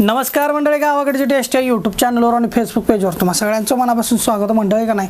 नमस्कार मंडळी गावाकडचे टेस्ट या यूट्यूब चॅनलवर आणि फेसबुक पेजवर तुम्हाला सगळ्यांचं मनापासून स्वागत आहे. मंडळी का नाही?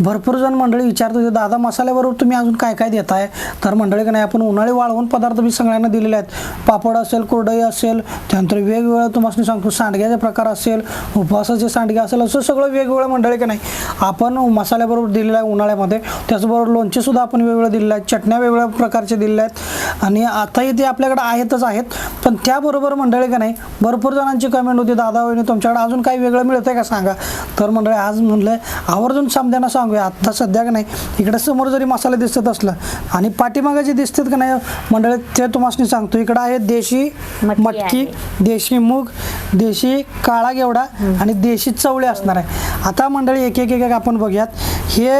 भरपूर जण मंडळी विचारत होते दादा मसाल्याबरोबर तुम्ही अजून काय काय देताय? तर मंडळी का नाही आपण उन्हाळी वाळवून पदार्थ मी सगळ्यांना दिलेले आहेत. पापड असेल कुरडई असेल त्यानंतर वेगवेगळ्या तुम्हाला सांगतो सांडग्याचे प्रकार असेल उपवासाचे सांडगे असेल असं सगळं वेगवेगळं मंडळी का नाही? आपण मसाल्याबरोबर दिलेलं आहे उन्हाळ्यामध्ये. त्याचबरोबर लोणचेसुद्धा आपण वेगवेगळं दिलेलं आहेत चटण्या वेगवेगळ्या प्रकारचे दिलेल्या आहेत. आणि आताही ते आपल्याकडे आहेतच आहेत. पण त्याबरोबर मंडळी का नाही भरपूर जणांची कमेंट होती दादा वहिनी तुमच्याकडे अजून काही वेगळं मिळतंय का सांगा? तर मंडळी आज म्हणलं आवर्जून समद्यांना सांगूया. आत्ता सध्या का नाही इकडे समोर जरी मसाले दिसत असलं आणि पाठीमागे जे दिसतात का नाही मंडळी ते तुम्हाला सांगतो. इकडं आहे देशी मटकी. देशी मूग देशी काळा गेवडा आणि देशी चवळे असणार आहे. आता मंडळी एक एक एक आपण बघूयात. हे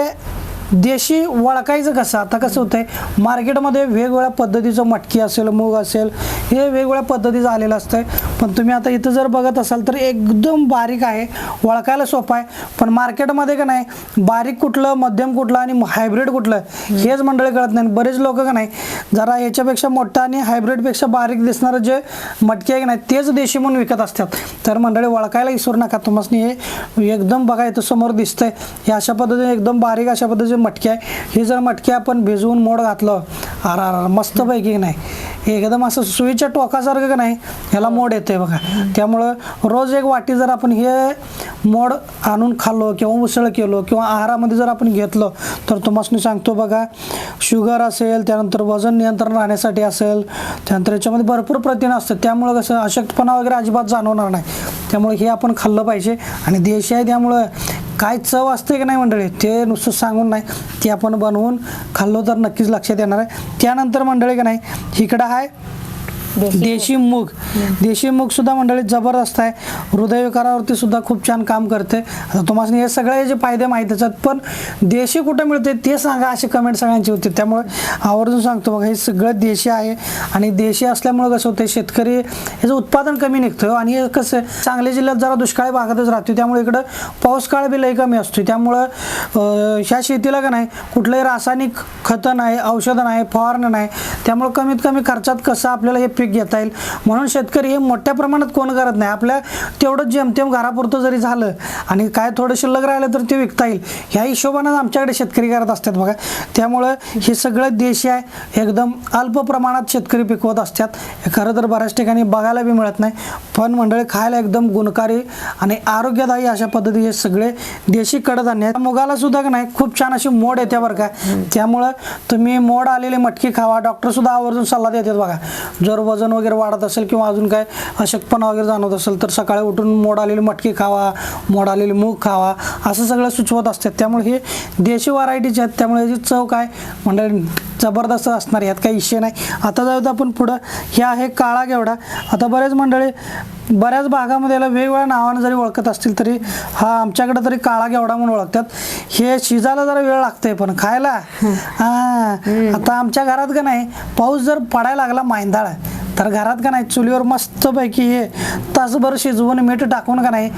देशी वळखायचं कसं? आता कसं होतंय मार्केटमध्ये वेगवेगळ्या पद्धतीचं मटकी असेल मूग असेल हे वेगवेगळ्या पद्धतीचं आलेलं असतंय. पण तुम्ही आता इथं जर बघत असाल तर एकदम बारीक आहे. वळखायला सोपं आहे. पण मार्केटमध्ये का नाही बारीक कुठलं मध्यम कुठलं आणि हायब्रिड कुठलं हेच मंडळी कळत नाही. बरेच लोक का नाही जरा याच्यापेक्षा मोठं आणि हायब्रिडपेक्षा बारीक दिसणारं जे मटकी आहे की नाही तेच देशी म्हणून विकत असतात. तर मंडळी वळखायला विसरू नका. तुम्हाला हे एकदम बघा इथं समोर दिसतंय. हे अशा पद्धतीने एकदम बारीक अशा पद्धतीचे मटकी आहे हे जर मटकी आपण भिजवून मोड घातलं आर आर मस्तपैकी नाही. एकदम असं सुईच्या टोकासारखं का नाही ह्याला मोड येते बघा. त्यामुळं रोज एक वाटी जर आपण हे मोड आणून खाल्लो किंवा उसळ केलो किंवा आहारामध्ये जर आपण घेतलं तर तुम्हाला सांगतो बघा शुगर असेल त्यानंतर वजन नियंत्रण राहण्यासाठी असेल त्यानंतर याच्यामध्ये भरपूर प्रथिन असतं. त्यामुळं कसं अशक्तपणा वगैरे अजिबात जाणवणार नाही. त्यामुळे हे आपण खाल्लं पाहिजे आणि देशी आहे त्यामुळं काय चव असते की नाही मंडळी? ते नुसतं सांगून नाही. ते आपण बनवून खाल्लो तर नक्कीच लक्षात येणार आहे. त्यानंतर मंडळी का नाही इकडं आहे देशी मूग. देशी मूग. सुद्धा मंडळी जबरदस्त आहे. हृदयविकारावरती सुद्धा खूप छान काम करते. आता तुम्हाला हे सगळे जे फायदे माहीत आहेत पण देशी कुठं मिळते ते सांगा अशी कमेंट सगळ्यांची होती. त्यामुळे आवर्जून सांगतो बघा हे सगळं देशी आहे. आणि देशी असल्यामुळं कसं होतं शेतकरी ह्याचं उत्पादन कमी निघतं हो. आणि हे कसं आहे, सांगली जिल्ह्यात जरा दुष्काळी भागातच राहतो त्यामुळे इकडं पाऊस काळ बी लई कमी असतो त्यामुळं ह्या शेतीला का नाही कुठलंही रासायनिक खतं नाही औषधं नाही फवारणं नाही. त्यामुळं कमीत कमी खर्चात कसं आपल्याला हे पीक घेता येईल. म्हणून शेतकरी हे मोठ्या प्रमाणात कोण करत नाही. आपल्या तेवढं जेमतेम घरापुरतं जरी झालं आणि काय थोडं शिल्लक राहिलं तर ते विकता येईल. ह्या हिशोबानं आमच्याकडे शेतकरी करत असतात बघा. त्यामुळं हे सगळं देशी आहे. एकदम अल्प प्रमाणात शेतकरी पिकवत असतात. खरं तर बऱ्याच ठिकाणी बघायला बी मिळत नाही. पण मंडळी खायला एकदम गुणकारी आणि आरोग्यदायी अशा पद्धतीचे हे सगळे देशी कडधान्य आहेत. मुगाला सुद्धा नाही खूप छान अशी मोड येते बरं का. त्यामुळं तुम्ही मोड आलेली मटकी खावा. डॉक्टर सुद्धा आवर्जून सल्ला देतात बघा. जर वजन वगैरे वाढत असेल किंवा अजून काय अशक्तपणा वगैरे जाणवत असेल तर सकाळी उठून मोड आलेली मटकी खावा मोड आलेली मूग खावा असं सगळं सुचवत असतात. त्यामुळे हे देशी व्हरायटीचे आहेत त्यामुळे याची चव काय मंडळी जबरदस्त असणार यात काही विषय नाही. आता जाऊया आपण पुढं. हे आहे काळा गेवडा आता बरेच मंडळी बऱ्याच भागामध्ये याला वेगवेगळ्या नावानं जरी ओळखत असतील तरी हा आमच्याकडे तरी काळा गेवडा म्हणून ओळखतात. हे शिजायला जरा वेळ लागतंय पण खायला. हा. आता आमच्या घरात का नाही पाऊस जर पडायला लागला मांदाळ तर घरात का नाही चुलीवर मस्तपैकी हे तासभर शिजवून मीठ टाकून का नाही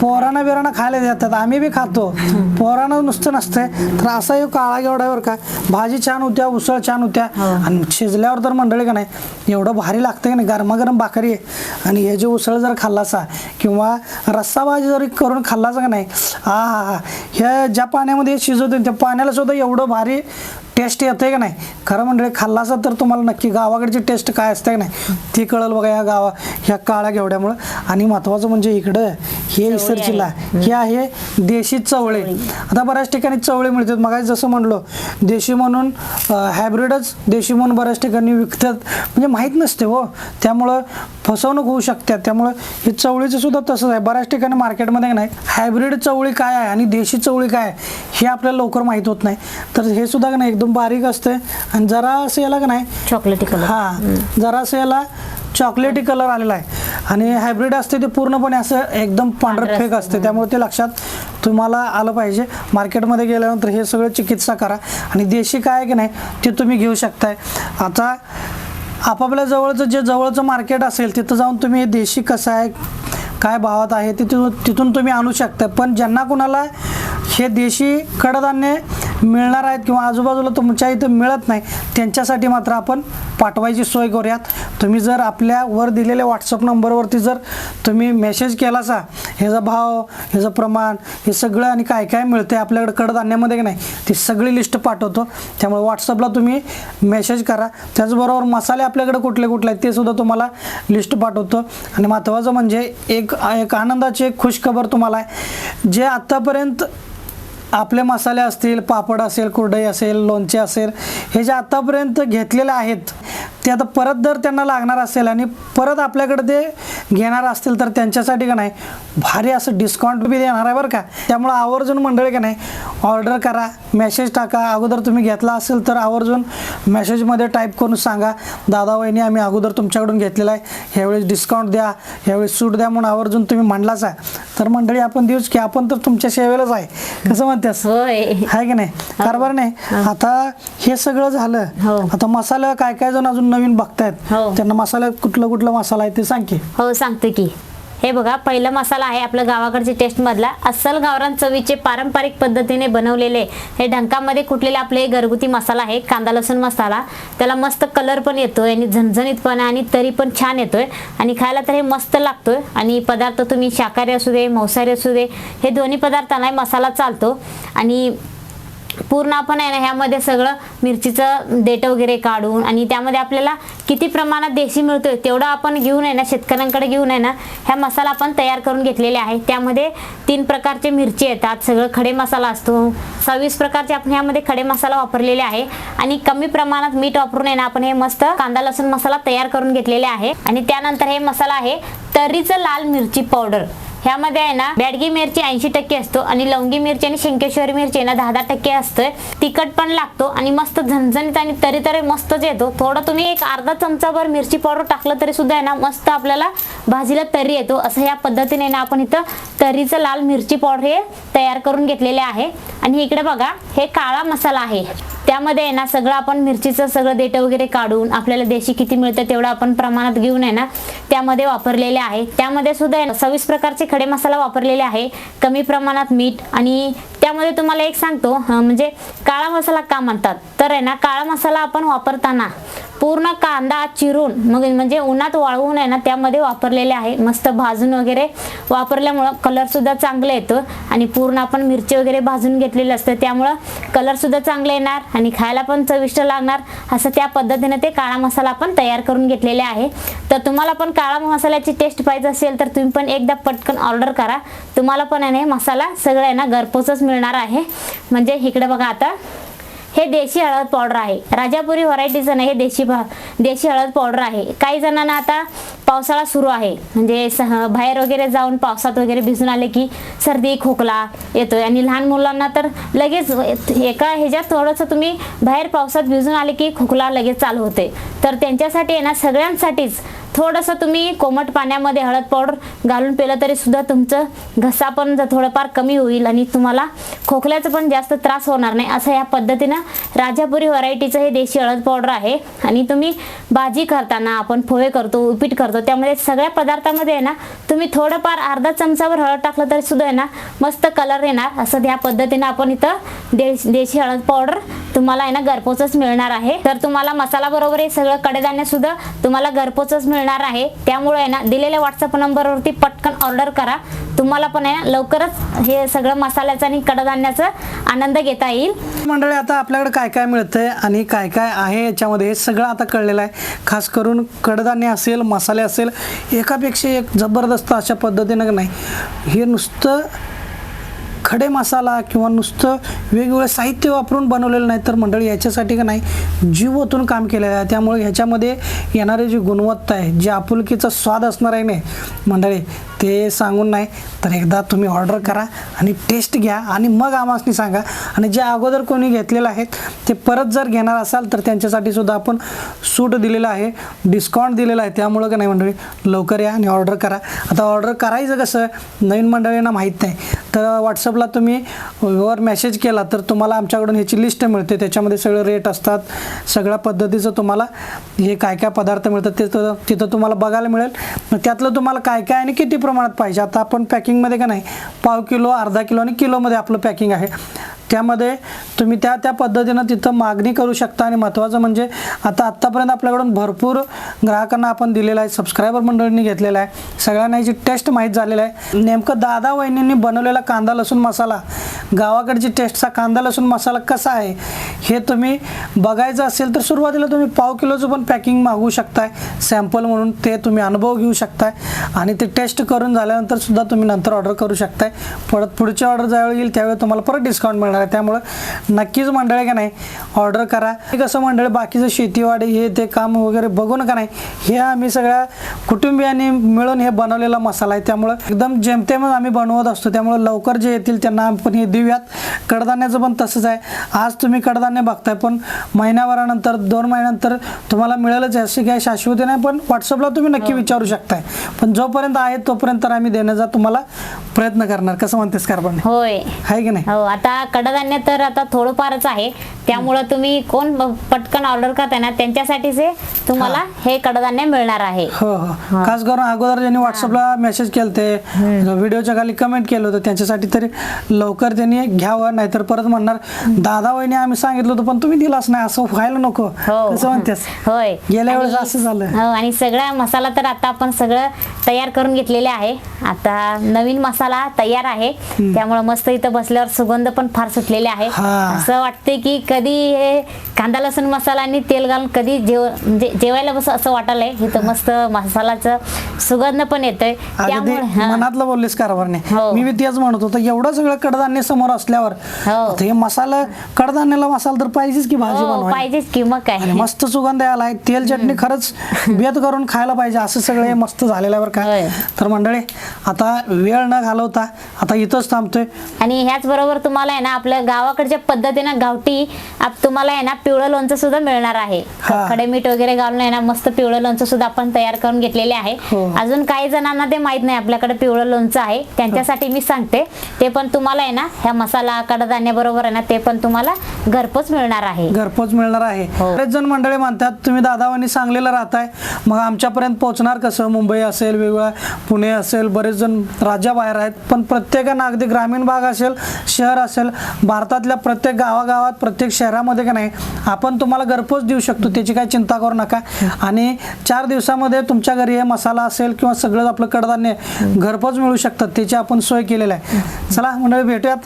पोरांना बिरांना खायला देतात. आम्ही बी खातो. पोरांना नुसतं नसतंय. तर असा एक काळा गेवड्यावर का. भाजी छान होत्या उसळ छान होत्या. आणि शिजल्यावर तर मंडळी का नाही एवढं भारी लागतं का नाही गरमागरम भाकरी आहे. आणि हे जे उसळ जर खाल्लासा किंवा रस्सा भाजी जरी करून खाल्लासा का नाही हा हा हा. ह्या ज्या पाण्यामध्ये हे शिजवते त्या पाण्याला सुद्धा एवढं भारी टेस्ट येते का नाही? खरं मंडळी खाल्लासा तर तुम्हाला नक्की गावाकडची टेस्ट काय असते का नाही ती कळल बघा या गावा ह्या काळ्या घेवड्यामुळं. आणि महत्त्वाचं म्हणजे इकडं हे इसरचीला हे आहे देशी चवळे. आता बऱ्याच ठिकाणी चवळे मिळतात. मग जसं म्हणलो देशी म्हणून हायब्रिडच देशी म्हणून बऱ्याच ठिकाणी विकतात. म्हणजे माहीत नसते हो. त्यामुळं फसवणूक होऊ शकते. त्यामुळं हे चवळीचं सुद्धा तसंच आहे. बऱ्याच ठिकाणी मार्केटमध्ये नाही हायब्रिड चवळी काय आहे आणि देशी चवळी काय आहे हे आपल्याला लवकर माहीत होत नाही. तर हे सुद्धा का नाही एकदम बारीक असते आणि जरा असं याला का नाही चॉकलेटी कलर हा जरासं याला चॉकलेटी कलर आलेला आहे. आणि हायब्रिड असते ते पूर्णपणे असं एकदम पांढरं फेक असते. त्यामुळे ते लक्षात तुम्हाला आलं पाहिजे. मार्केटमध्ये गेल्यानंतर हे सगळं चिकित्सा करा. आणि देशी काय आहे की नाही ते तुम्ही घेऊ शकताय. आता आपापल्या जवळचं जे जवळचं मार्केट असेल तिथं जाऊन तुम्ही हे देशी कसं आहे काय भावात आहे तिथून तिथून तुम्ही आणू शकता पण ज्यांना कुणाला हे देशी कडधान्य मिळणार आहेत किंवा आजूबाजूला तुमच्या इथं मिळत नाही त्यांच्यासाठी मात्र आपण पाठवायची सोय करूयात. तुम्ही जर आपल्या वर दिलेल्या व्हॉट्सअप नंबरवरती जर तुम्ही मेसेज केला असा ह्याचा भाव ह्याचं प्रमाण हे सगळं आणि काय काय मिळते आपल्याकडे कडधान्यामध्ये की नाही ती सगळी लिस्ट पाठवतो. त्यामुळे व्हॉट्सअपला तुम्ही मेसेज करा. त्याचबरोबर मसाले आपल्याकडे कुठले कुठले आहेत ते सुद्धा तुम्हाला लिस्ट पाठवतो. आणि महत्त्वाचं म्हणजे एक एक आनंदाची एक खुशखबर तुम्हाला आहे. जे आत्तापर्यंत आपले मसाले असतील पापड असेल कुरडई असेल लोणचे असेल हे जे आत्तापर्यंत घेतलेले आहेत ते आता परत जर त्यांना लागणार असेल आणि परत आपल्याकडे ते घेणार असतील तर त्यांच्यासाठी का नाही भारी असं डिस्काउंट बी देणार आहे बरं का. त्यामुळं आवर्जून मंडळी का नाही ऑर्डर करा मेसेज टाका. अगोदर तुम्ही घेतला असेल तर आवर्जून मेसेजमध्ये टाईप करून सांगा. दादा वहिनी आम्ही अगोदर तुमच्याकडून घेतलेला आहे. ह्यावेळेस डिस्काउंट द्या ह्यावेळेस सूट द्या म्हणून आवर्जून तुम्ही म्हणलाच आहे. तर मंडळी आपण देऊच की आपण तर तुमच्या सेवेलाच आहे. कसं म्हणतेस? आहे की नाही? कारभार नाही. आता हे सगळं झालं. हो. आता मसाला काय काय जण अजून नवीन बघतायत. हो. त्यांना मसाला कुठलं कुठलं मसाला आहे ते सांग की. हो सांगतो की. हे बघा पहिला मसाला आहे आपल्या गावाकडचे टेस्ट मधला अस्सल गावरान चवीचे पारंपरिक पद्धतीने बनवलेले हे डंकामध्ये कुटलेले आपले घरगुती मसाला आहे कांदा लसूण मसाला. त्याला मस्त कलर पण येतोय आणि झणझणीतपणा आणि तरी पण छान येतोय. आणि खायला तर हे मस्त लागतोय. आणि पदार्थ तुम्ही शाकाहारी असू दे मांसाहारी असू दे हे दोन्ही पदार्थांना मसाला चालतो. आणि पूर्ण आपण आहे ना ह्यामध्ये सगळं मिरचीचं देठ वगैरे काढून आणि त्यामध्ये आपल्याला किती प्रमाणात देशी मिळतोय तेवढं आपण घेऊन आहे ना शेतकऱ्यांकडे घेऊन आहे ना ह्या मसाला आपण तयार करून घेतलेले आहे त्यामध्ये तीन प्रकारचे मिरची येतात सगळं खडे मसाला असतो. सव्वीस प्रकारचे आपण ह्यामध्ये खडे मसाला वापरलेले आहे. आणि कमी प्रमाणात मीठ वापरून आहे ना आपण हे मस्त कांदा लसूण मसाला तयार करून घेतलेले आहे. आणि त्यानंतर हे मसाला आहे तर्रीचं लाल मिरची पावडर. ह्यामध्ये आहे ना बॅडगी मिरची ऐंशी टक्के असतो आणि लवंगी मिरची आणि शेंकेश्वरी मिरची आहे ना दहा दहा टक्के असतोय. तिखट पण लागतो आणि मस्त झणझणीत आणि तरी तरी मस्तच येतो थोडं तुम्ही एक अर्धा चमचाभर मिरची पावडर टाकलं तरी सुद्धा आहे ना मस्त आपल्याला भाजीला तरी येतो. असं या पद्धतीने ना आपण इथं तरीचं लाल मिरची पावडर हे तयार करून घेतलेले आहे. आणि इकडे बघा हे काळा मसाला आहे. त्यामध्ये आहे ना सगळं आपण मिरचीचं सगळं देठ वगैरे काढून आपल्याला देशी किती मिळतं तेवढं आपण प्रमाणात घेऊन आहे ना त्यामध्ये वापरलेले आहे. त्यामध्ये सुद्धा आहे ना सव्वीस प्रकारचे खडे मसाला वापरलेले आहे. कमी प्रमाणात मीठ आणि त्यामध्ये तुम्हाला एक सांगतो म्हणजे काळा मसाला का म्हणतात? तर आहे ना काळा मसाला आपण वापरताना पूर्ण कांदा चिरून मग म्हणजे उन्हात वाळवून आहे ना त्यामध्ये वापरलेले आहे. मस्त भाजून वगैरे वापरल्यामुळं कलरसुद्धा चांगला चांगलं आणि पूर्ण आपण मिरची वगैरे भाजून घेतलेलं असतं त्यामुळं कलरसुद्धा चांगलं येणार आणि खायला पण चविष्ट लागणार. असं त्या पद्धतीने ते काळा मसाला आपण तयार करून घेतलेले आहे. तर तुम्हाला पण काळा मसाल्याची टेस्ट पाहिजे असेल तर तुम्ही पण एकदा पटकन ऑर्डर करा. तुम्हाला पण आहे ना मसाला सगळं आहे ना घरपोचच मिळणार आहे. म्हणजे इकडे बघा आता. हे देशी हळद पावडर आहे. राजापुरी व्हरायटीचं नाही हे देशी देशी हळद पावडर आहे. काही जणांना आता पावसाळा सुरू आहे. म्हणजे सह बाहेर वगैरे जाऊन पावसात वगैरे भिजून आले की सर्दी खोकला येतोय. आणि लहान मुलांना तर लगेच एका ह्याच्यात थोडंसं तुम्ही बाहेर पावसात भिजून आले की खोकला लगेच चालू होते तर त्यांच्यासाठी आहे ना सगळ्यांसाठीच थोडंसं तुम्ही कोमट पाण्यामध्ये हळद पावडर घालून पिलं तरी सुद्धा तुमचं घसा पण जर थोडंफार कमी होईल आणि तुम्हाला खोकल्याचा पण जास्त त्रास होणार नाही असं या पद्धतीनं राजापुरी व्हरायटीचं हे देशी हळद पावडर आहे. आणि तुम्ही भाजी करताना आपण पोहे करतो उपीट करतो त्यामध्ये सगळ्या पदार्थामध्ये आहे ना तुम्ही थोडंफार अर्धा चमचावर हळद टाकलं तरी सुद्धा आहे ना मस्त कलर येणार. असं या पद्धतीनं आपण इथं देश देशी हळद पावडर तुम्हाला आहे ना घरपोचच मिळणार आहे. तर तुम्हाला मसाला बरोबर हे सगळं कडधान्य सुद्धा तुम्हाला घरपोचच मिळणार आहे. त्यामुळे आहे ना दिलेल्या व्हॉट्सअप नंबरवरती पटकन ऑर्डर करा. तुम्हाला पण आहे ना लवकरच हे सगळं मसाल्याचं आणि कडधान्याचा आनंद घेता येईल. मंडळी आता आपल्याकडे काय काय मिळतंय आणि काय काय आहे याच्यामध्ये हे सगळं आता कळलेलं आहे. खास करून कडधान्य असेल मसाले असेल एकापेक्षा एक जबरदस्त अशा पद्धतीनं नाही. हे नुसतं खडे मसाला किंवा नुसतं वेगवेगळं साहित्य वापरून बनवलेलं नाही तर मंडळी याच्यासाठी का नाही जीव ओतून काम केलेलं आहे. त्यामुळे ह्याच्यामध्ये येणारी जी गुणवत्ता आहे जी आपुलकीचा स्वाद असणार आहे नाही. मंडळी ते सांगून नाही तर एकदा तुम्ही ऑर्डर करा आणि टेस्ट घ्या आणि मग आमासनी सांगा. आणि जे अगोदर कोणी घेतलेलं आहेत ते परत जर घेणार असाल तर त्यांच्यासाठी सुद्धा आपण सूट दिलेलं आहे डिस्काउंट दिलेलं आहे. त्यामुळं का नाही मंडळी लवकर या आणि ऑर्डर करा. आता ऑर्डर करायचं कसं? नवीन मंडळींना माहीत नाही. तर व्हॉट्सअपला तुम्ही वर मेसेज केला तर तुम्हाला आमच्याकडून ह्याची लिस्ट मिळते. त्याच्यामध्ये सगळे रेट असतात. सगळ्या पद्धतीचं तुम्हाला हे काय काय पदार्थ मिळतात ते तर- तिथं तुम्हाला बघायला मिळेल. मग त्यातलं तुम्हाला काय काय आणि किती प्रमाणात पाहिजे? आता आपण पॅकिंगमध्ये का नाही पाव किलो अर्धा किलो आणि किलोमध्ये आपलं पॅकिंग आहे. त्यामध्ये तुम्ही त्या त्या पद्धतीनं तिथं मागणी करू शकता. आणि महत्त्वाचं म्हणजे आता आत्तापर्यंत आपल्याकडून भरपूर ग्राहकांना आपण दिलेलं आहे सबस्क्रायबर मंडळींनी घेतलेला आहे. सगळ्यांना याची टेस्ट माहीत झालेला आहे. नेमकं दादा वहिनींनी बनवलेला कांदा लसूण मसाला गावाकडची टेस्टचा कांदा लसूण मसाला कसा आहे हे तुम्ही बघायचं असेल तर सुरुवातीला तुम्ही पाव किलोचं पण पॅकिंग मागवू शकताय. सॅम्पल म्हणून ते तुम्ही अनुभव घेऊ शकताय. आणि ते टेस्ट करून झाल्यानंतर सुद्धा तुम्ही नंतर ऑर्डर करू शकताय. परत पुढची ऑर्डर ज्यावेळी येईल त्यावेळी तुम्हाला परत डिस्काउंट मिळणार. आहे. त्यामुळं नक्कीच मंडळी का नाही ऑर्डर करा. हे कसं मंडळी बाकीचं शेतीवाडी हे ते काम वगैरे बघून का नाही. हे आम्ही सगळ्या कुटुंबियांनी मिळून हे बनवलेला मसाला आहे. त्यामुळं एकदम जेमतेमच आम्ही बनवत असतो. त्यामुळं लवकर जे येतील त्यांना आपण हे देऊयात. कडधान्याचं पण तसंच आहे. आज तुम्ही कडधान्य बघताय पण महिन्याभरानंतर दोन महिन्यानंतर तुम्हाला मिळेलच आहे. अशी काही शाश्वती नाही पण व्हॉट्सअपला तुम्ही नक्की विचारू शकताय. पण जोपर्यंत आहे तोपर्यंत आम्ही देण्याचा तुम्हाला प्रयत्न करणार. कसं म्हणतेस कारभार होय. आहे की नाही? हो आता कडधान्य तर आता थोडंफारच आहे. त्यामुळं तुम्ही कोण पटकन ऑर्डर करताय ना त्यांच्यासाठीच तुम्हाला हे. कडधान्य मिळणार आहे. हो हो. खास करून अगोदर ज्यांनी व्हॉट्सअपला मेसेज केले ते व्हिडिओच्या खाली कमेंट केलं होतं त्यांच्यासाठी तरी लवकर त्यांनी घ्यावं नाहीतर परत म्हणणार दादा वहिनी आम्ही सांगितलं होतं पण तुम्ही दिलाच नाही असं व्हायला नको. हो. कसं म्हणतेस? होय. गेल्या वेळेस असं झालं. हो आणि सगळा मसाला तर आता आपण सगळं तयार करून घेतलेले आहे. आता नवीन मसाला तयार आहे. त्यामुळे मस्त इथं बसल्यावर सुगंध पण फार सुटलेले आहे हा. असं वाटते की कधी हे कांदा लसूण मसाला आणि तेल घालून कधी जेव म्हणजे जेवायला बस असं वाटायलंय इथं मस्त मसालाचं सुगंध पण येतोय अगदी त्यामुळे हा. मनातलं बोललीस कारभारने हो. मी बी तेच म्हणत होतो एवढं सगळं कडधान्य समोर असल्यावर हो. आता हे मसाला कडधान्याला मसाला तर पाहिजेच की भाजी हो बनवायला पाहिजेच की मग काय मस्त सुगंध आलाय तेल चटणी खरंच बेत करून खायला पाहिजे असं सगळं हे मस्त झालेलं आहे बरं का होय. तर मंडळी आता वेळ न घालवता आता इथंच थांबतोय आणि ह्याच बरोबर तुम्हाला आहे ना आपल्या गावाकडच्या पद्धतीनं गावठी तुम्हाला आहे ना पिवळं लोणचं सुद्धा मिळणार आहे. खडे मीठ वगैरे घालून आहे ना मस्त पिवळं लोणचं सुद्धा आपण तयार करून घेतलेले आहे हो. अजून काही जणांना ते माहीत नाही आपल्याकडे पिवळं लोणचं आहे त्यांच्यासाठी मी सांगते ते पण तुम्हाला आहे ना ह्या मसाला कडधान्य बरोबर आहे ना ते पण तुम्हाला घरपोच मिळणार आहे घरपोच मिळणार आहे हो. बरेच जण मंडळी म्हणतात तुम्ही दादावानी सांगलीला राहताय मग आमच्यापर्यंत पोहोचणार कसं मुंबई असेल वेगळा पुणे असेल बरेच जण राज्याबाहेर आहेत पण प्रत्येकानं अगदी ग्रामीण भाग असेल शहर असेल भारतातल्या प्रत्येक गावागावात प्रत्येक शहरामध्ये का नाही आपण तुम्हाला घरपोच देऊ शकतो. त्याची काही चिंता करू नका. आणि चार दिवसामध्ये तुमच्या घरी हे मसाला असेल किंवा सगळं आपलं कडधान्य घरपोच मिळू शकतात त्याची आपण सोय केलेली आहे. चला मंडळी भेटूयात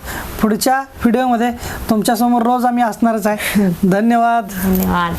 पुढच्या व्हिडिओमध्ये. तुमच्यासमोर रोज आम्ही असणारच आहे. धन्यवाद. धन्यवाद.